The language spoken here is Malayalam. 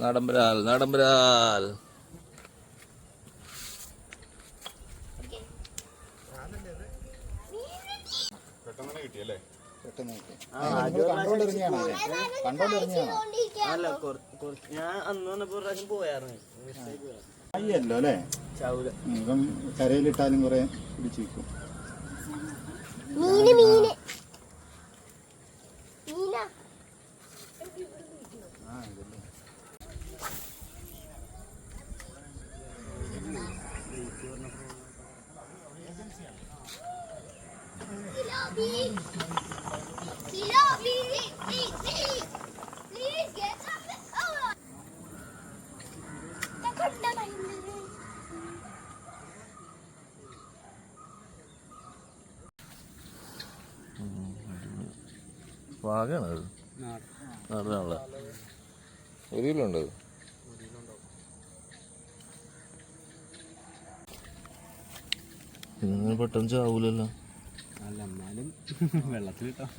നടമ്പരാൽ നടമ്പരാൽ. പെട്ടെന്ന് കിട്ടിയല്ലേ? പെട്ടെന്ന് ആ, നിങ്ങൾ കണ്ടോണ്ടിറങ്ങിയാണോ അത്? കണ്ടോണ്ടിറങ്ങിയാണോ കുറച്ച് ഞാൻ അന്ന് വന്നപ്പോ പ്രാവശ്യം പോയായിരുന്നു. അയ്യല്ലോ അല്ലേ? കരയിലിട്ടാലും കുറെ പിടിച്ചു വെക്കും വാഗാണ് അത് ഒരു ഉണ്ട് പെട്ടെന്ന് ചാവൂലല്ലോ. അല്ല എന്നാലും വെള്ളത്തിൽ കിട്ടാം